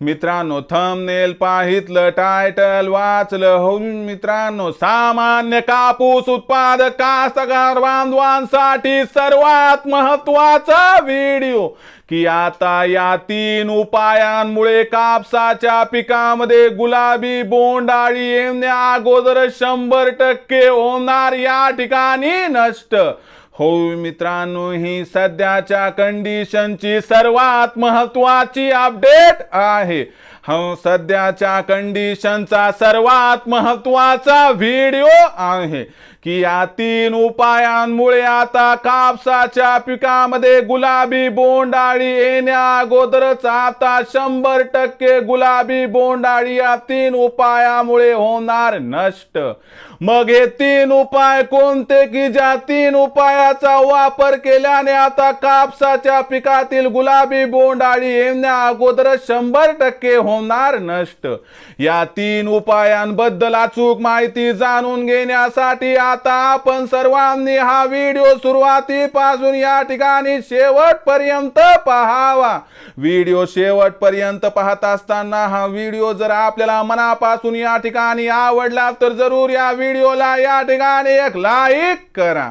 मित्रांनो thumbnail पाहितलं title वाचलं हो मित्रांनो सामान्य कापूस उत्पादक कास्तकार बांधवांसाठी सर्वात महत्त्वाचा व्हिडिओ की आता या तीन उपायांमुळे कापसाच्या पिकामध्ये गुलाबी बोंडाळी येण्या अगोदर शंभर टक्के होणार या ठिकाणी नष्ट. हो मित्रांनो ही सध्याच्या कंडिशनची सर्वात महत्वाची अपडेट आहे. हो सध्याच्या कंडिशनचा सर्वात महत्त्वाचा व्हिडिओ आहे. की या तीन उपायांमुळे आता कापसाच्या पिकामध्ये गुलाबी बोंडाळी येण्या अगोदरच आता शंभर टक्के गुलाबी बोंडाळी या तीन उपायामुळे होणार नष्ट. मग हे तीन उपाय कोणते की ज्या तीन उपायाचा वापर केल्याने आता कापसाच्या पिकातील गुलाबी बोंडाळी येण्या अगोदर शंभर टक्के होणार नष्ट? या तीन उपायांबद्दल अचूक माहिती जाणून घेण्यासाठी आता आपण सर्वांनी हा व्हिडिओ सुरुवातीपासून या ठिकाणी शेवटपर्यंत पहावा. व्हिडिओ शेवटपर्यंत पाहत असताना हा व्हिडिओ जर आपल्याला मनापासून या ठिकाणी आवडला तर जरूर या व्हिडिओला या ठिकाणी एक लाईक करा.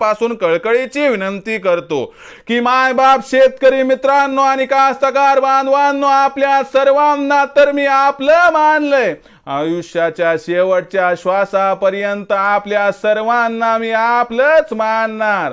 मनापासून कळकळीची विनंती करतो की मायबाप शेतकरी मित्रांनो आणि कास्तकार बांधवांनो आपल्या सर्वांना तर मी आपलं मानलंय. आयुष्याच्या शेवटच्या श्वासापर्यंत आपल्या सर्वांना मी आपलंच मानणार.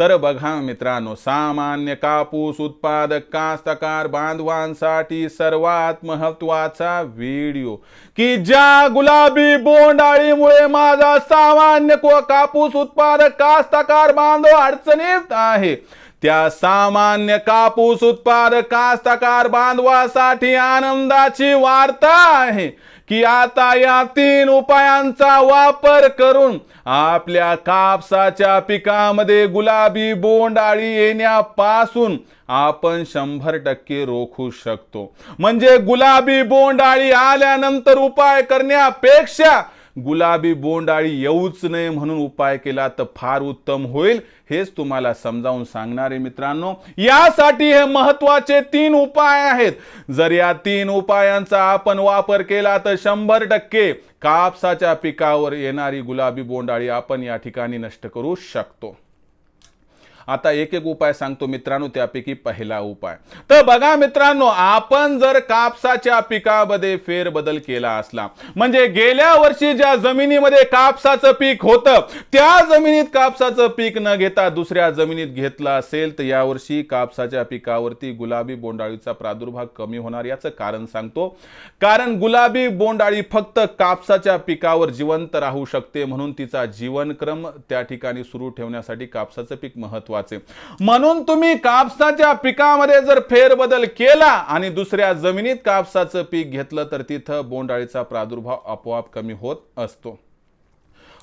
तर बघा मित्रांनो सामान्य कापूस उत्पादक कास्तकार बांधवांसाठी सर्वात महत्त्वाचा व्हिडिओ. की ज्या गुलाबी बोंडाळीमुळे माझा सामान्य को- कापूस उत्पादक कास्तकार बांधव अडचणीत आहे. त्या सामान्य कापूस उत्पादक कास्तकार बांधवासाठी आनंदाची वार्ता आहे. की आता या तीन उपायांचा वापर करून आपल्या कापसाच्या पिकामध्ये गुलाबी बोंडाळी येण्यापासून आपण शंभर टक्के रोखू शकतो. म्हणजे गुलाबी बोंडाळी आल्यानंतर उपाय करण्यापेक्षा गुलाबी बोंडाळी येऊच नये म्हणून उपाय केला तर फार उत्तम होईल. हेच तुम्हाला समजावून सांगणारे मित्रांनो यासाठी हे महत्त्वाचे तीन उपाय आहेत. जर या तीन उपायांचा आपण वापर केला तर शंभर टक्के कापसाच्या पिकावर येणारी गुलाबी बोंडाळी आपण या ठिकाणी नष्ट करू शकतो. आता एक एक उपाय सांगतो मित्रांनो त्यापैकी पहिला उपाय. तर बघा मित्रांनो आपण जर कापसाच्या पिकामध्ये फेरबदल केला असला म्हणजे गेल्या वर्षी ज्या जमिनीमध्ये कापसाचं पीक होतं त्या जमिनीत कापसाचं पीक न घेता दुसऱ्या जमिनीत घेतलं असेल तर यावर्षी कापसाच्या पिकावरती गुलाबी बोंडाळीचा प्रादुर्भाव कमी होणार याचं कारण सांगतो. कारण गुलाबी बोंडाळी फक्त कापसाच्या पिकावर जिवंत राहू शकते म्हणून तिचा जीवनक्रम त्या ठिकाणी सुरू ठेवण्यासाठी कापसाचं पीक महत्त्वाचे. म्हणून तुम्ही कापसाच्या पिकामध्ये जर फेरबदल केला आणि दुसऱ्या जमिनीत कापसाचं पीक घेतलं तर तिथं बोंडाळीचा प्रादुर्भाव आपोआप कमी होत असतो.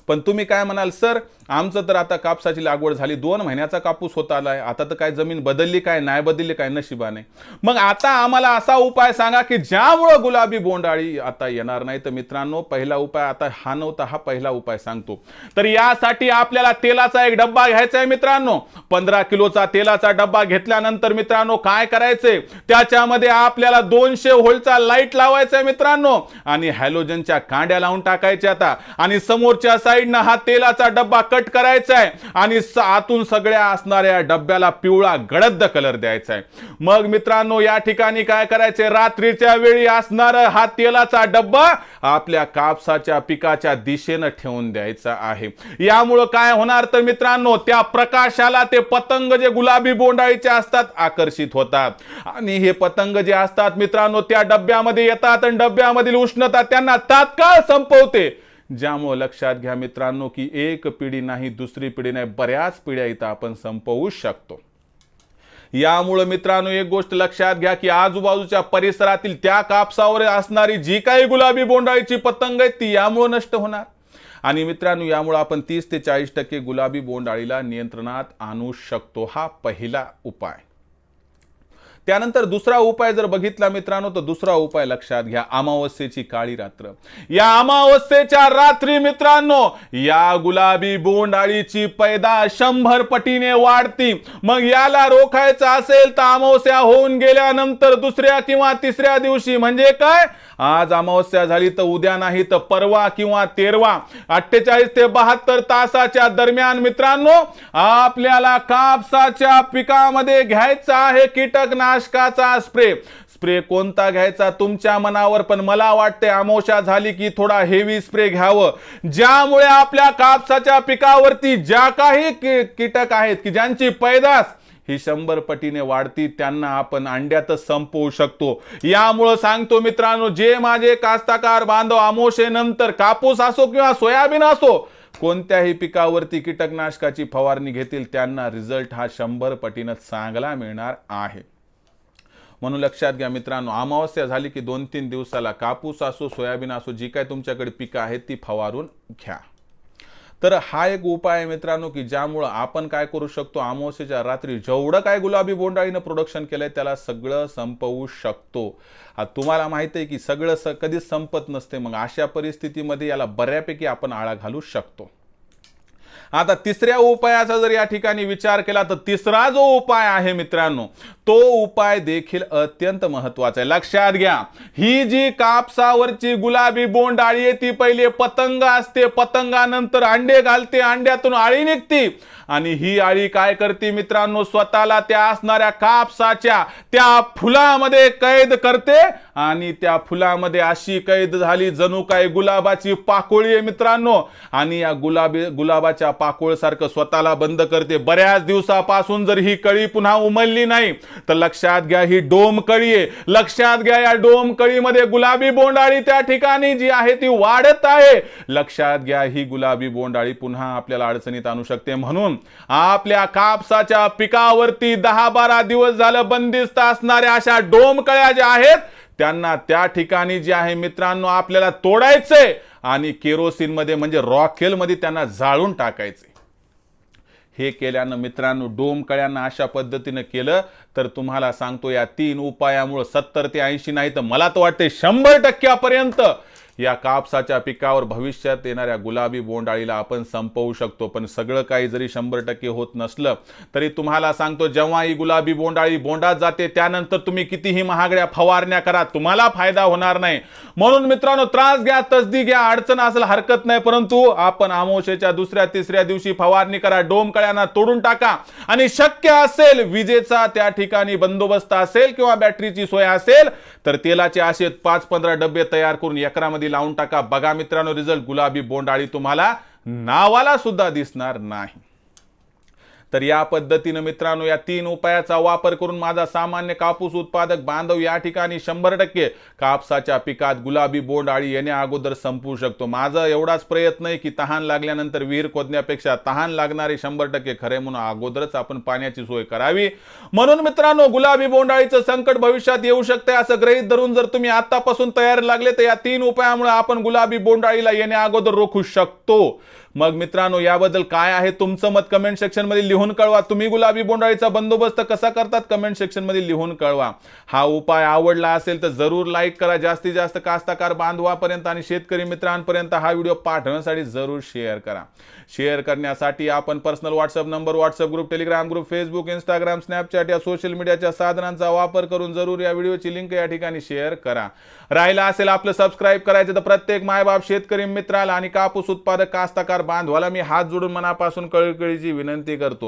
पण तुम्ही काय म्हणाल सर आमचं तर आता कापसाची लागवड झाली दोन महिन्याचा कापूस होत आलाय. आता तर काय जमीन बदलली काय नाही बदलली काय नशिबाने. मग आता आम्हाला असा उपाय सांगा की ज्यामुळं गुलाबी बोंडाळी आता येणार नाही. तर मित्रांनो पहिला उपाय आता हा नव्हता हा पहिला उपाय सांगतो. तर यासाठी आपल्याला तेलाचा एक डब्बा घ्यायचा आहे मित्रांनो. पंधरा किलोचा तेलाचा डब्बा घेतल्यानंतर मित्रांनो काय करायचंय? त्याच्यामध्ये आपल्याला दोनशे होलचा लाइट लावायचा आहे मित्रांनो. आणि हॅलोजनच्या कांड्या लावून टाकायच्या आता. आणि समोरच्या साईडनं हा तेलाचा डब्बा कट करायचा आहे आणि आतून सगळ्या असणाऱ्या डब्याला पिवळा गडद कलर द्यायचा आहे मग मित्रांनो या ठिकाणी काय करायचे रात्रीच्या वेळी असणार हा तेलाचा डब्बा आपल्या कापसाच्या पिकाच्या दिशेनं ठेवून द्यायचा आहे. यामुळं काय होणार तर मित्रांनो त्या प्रकाशाला ते पतंग जे गुलाबी बोंडाळीचे असतात आकर्षित होतात. आणि हे पतंग जे असतात मित्रांनो त्या डब्यामध्ये येतात आणि डब्यामधील उष्णता त्यांना तात्काळ संपवते. ज्यामुळं लक्षात घ्या मित्रांनो की एक पिढी नाही दुसरी पिढी नाही बऱ्याच पिढ्या इथं आपण संपवू शकतो. यामुळं मित्रांनो एक गोष्ट लक्षात घ्या की आजूबाजूच्या परिसरातील त्या कापसावर असणारी जी काही गुलाबी बोंडाळीची पतंग आहे ती यामुळं नष्ट होणार. आणि मित्रांनो यामुळं आपण तीस ते चाळीस टक्के गुलाबी बोंडाळीला नियंत्रणात आणू शकतो हा पहिला उपाय. त्यानंतर दुसरा उपाय जर बघितला मित्रांनो तर दुसरा उपाय लक्षात घ्या अमावस्येची काळी रात्र. या अमावस्येच्या रात्री मित्रांनो या गुलाबी बोंडाळीची पैदा शंभर पटीने वाढती. मग याला रोखायचं असेल तर अमावस्या होऊन गेल्यानंतर दुसऱ्या किंवा तिसऱ्या दिवशी म्हणजे काय? आज अमावस्या झाली तर उद्या नाही तर परवा किंवा तेरवा. अठ्ठेचाळीस ते बहात्तर तासाच्या दरम्यान मित्रांनो आपल्याला कापसाच्या पिकामध्ये घ्यायचं आहे कीटकनाशकाचा स्प्रे स्प्रे कोणता घ्यायचा तुमच्या मनावर पण मला वाटते अमावस्या झाली की थोडा हेवी स्प्रे घ्यावं. ज्यामुळे आपल्या कापसाच्या पिकावरती ज्या काही कीटक आहेत की ज्यांची पैदास ही शंभर पटीने वाढती त्यांना आपण अंड्यातच संपवू शकतो. यामुळं सांगतो मित्रांनो जे माझे कास्ताकार बांधव आमोशेनंतर कापूस असो किंवा सोयाबीन असो कोणत्याही पिकावरती कीटकनाशकाची फवारणी घेतील त्यांना रिझल्ट हा शंभर पटीनं चांगला मिळणार आहे. म्हणून लक्षात घ्या मित्रांनो अमावस्या झाली की दोन तीन दिवसाला कापूस असो सोयाबीन असो जी काय तुमच्याकडे पिकं आहेत ती फवारून घ्या. तर हा एक उपाय आहे मित्रांनो की ज्यामुळं आपण काय करू शकतो अमावस्येच्या रात्री जेवढं काय गुलाबी बोंडाळीनं प्रोडक्शन केलंय त्याला सगळं संपवू शकतो. तुम्हाला माहिती आहे की सगळं स कधीच संपत नसते मग अशा परिस्थितीमध्ये याला बऱ्यापैकी आपण आळा घालू शकतो. आता तिसऱ्या उपायाचा जर या ठिकाणी विचार केला तर तिसरा जो उपाय आहे मित्रांनो तो उपाय देखील अत्यंत महत्त्वाचा आहे. लक्षात घ्या ही जी कापसावरची गुलाबी बोंड आळी आहे ती पहिले पतंग असते पतंगानंतर अंडे घालते अंड्यातून आळी निघते. आणि ही आळी काय करते मित्रांनो? स्वतःला त्या असणाऱ्या कापसाच्या त्या फुलामध्ये कैद करते आणि त्या फुलामध्ये अशी कैद झाली जणू काय गुलाबाची पाकोळी आहे मित्रांनो. आणि या गुलाबी गुलाबाच्या पाकोळसारखं स्वतःला बंद करते. बऱ्याच दिवसापासून जर ही कळी पुन्हा उमलली नाही तर लक्षात घ्या ही डोम कळी आहे. लक्षात घ्या या डोम कळीमध्ये गुलाबी बोंडाळी त्या ठिकाणी जी आहे ती वाढत आहे. लक्षात घ्या ही गुलाबी बोंडाळी पुन्हा आपल्याला अडचणीत आणू शकते. म्हणून आपल्या कापसाच्या पिकावरती दहा बारा दिवस झालं बंदिस्त असणाऱ्या अशा डोम कळ्या ज्या आहेत त्यांना त्या ठिकाणी जे आहे मित्रांनो आपल्याला तोडायचंय आणि केरोसिनमध्ये म्हणजे रॉकेलमध्ये त्यांना जाळून टाकायचे हे केल्यानं मित्रांनो डोम कळ्यांना अशा पद्धतीनं केलं तर तुम्हाला सांगतो या तीन उपायामुळे सत्तर ते ऐंशी नाही तर मला तर वाटते शंभर टक्क्यापर्यंत या कापसाच्या पिकावर भविष्यात येणाऱ्या गुलाबी बोंडाळीला आपण संपवू शकतो. पण सगळं काही जरी शंभर टक्के होत नसलं तरी तुम्हाला सांगतो जेव्हा ही गुलाबी बोंडाळी बोंडात जाते त्यानंतर तुम्ही कितीही महागड्या फवारण्या करा तुम्हाला फायदा होणार नाही. म्हणून मित्रांनो त्रास घ्या तसदी घ्या अडचण असेल हरकत नाही परंतु आपण आमोशेच्या दुसऱ्या तिसऱ्या दिवशी फवारणी करा डोमकळ्यांना तोडून टाका. आणि शक्य असेल विजेचा त्या ठिकाणी बंदोबस्त असेल किंवा बॅटरीची सोय असेल तर तेलाचे असे पाच पंधरा डबे तयार करून एकरामध्ये लावून टाका. बघा मित्रांनो रिझल्ट. गुलाबी बोंडाळी तुम्हाला नावाला सुद्धा दिसणार नाही. तर या पद्धतीनं मित्रांनो या तीन उपायाचा वापर करून माझा सामान्य कापूस उत्पादक बांधव या ठिकाणी शंभर टक्के कापसाच्या पिकात गुलाबी बोंड आळी येण्या अगोदर संपवू शकतो. माझा एवढाच प्रयत्न आहे की तहान लागल्यानंतर विहीर खोदण्यापेक्षा तहान लागणारे शंभर टक्के खरे म्हणून अगोदरच आपण पाण्याची सोय करावी. म्हणून मित्रांनो गुलाबी बोंडाळीचं संकट भविष्यात येऊ शकते असं गृहीत धरून जर तुम्ही आतापासून तयार लागले तर या तीन उपायामुळे आपण गुलाबी बोंडाळीला येण्या अगोदर रोखू शकतो. मग मित्रांनो याबद्दल काय आहे तुमचं मत कमेंट सेक्शनमध्ये लिहून कळवा. तुम्ही गुलाबी बोंडाळीचा बंदोबस्त कसा करतात? कमेंट सेक्शनमध्ये लिहून कळवा. हा उपाय आवडला असेल तर जरूर लाईक करा. जास्तीत जास्त कास्तकार बांधवापर्यंत आणि शेतकरी मित्रांपर्यंत हा व्हिडिओ पाठवण्यासाठी जरूर शेअर करा. शेअर करण्यासाठी आपण personal WhatsApp number WhatsApp group Telegram group Facebook Instagram Snapchat या सोशल मीडियाच्या साधनांचा वापर करून जरूर या व्हिडिओची लिंक या ठिकाणी शेअर करा. राहिला असेल आपलं सबस्क्राईब करायचं तर प्रत्येक मायबाप शेतकरी मित्राला आणि कापूस उत्पादक कास्तकार बांधवाला मी हात जोडून मनापासून कळकळीची विनंती करतो.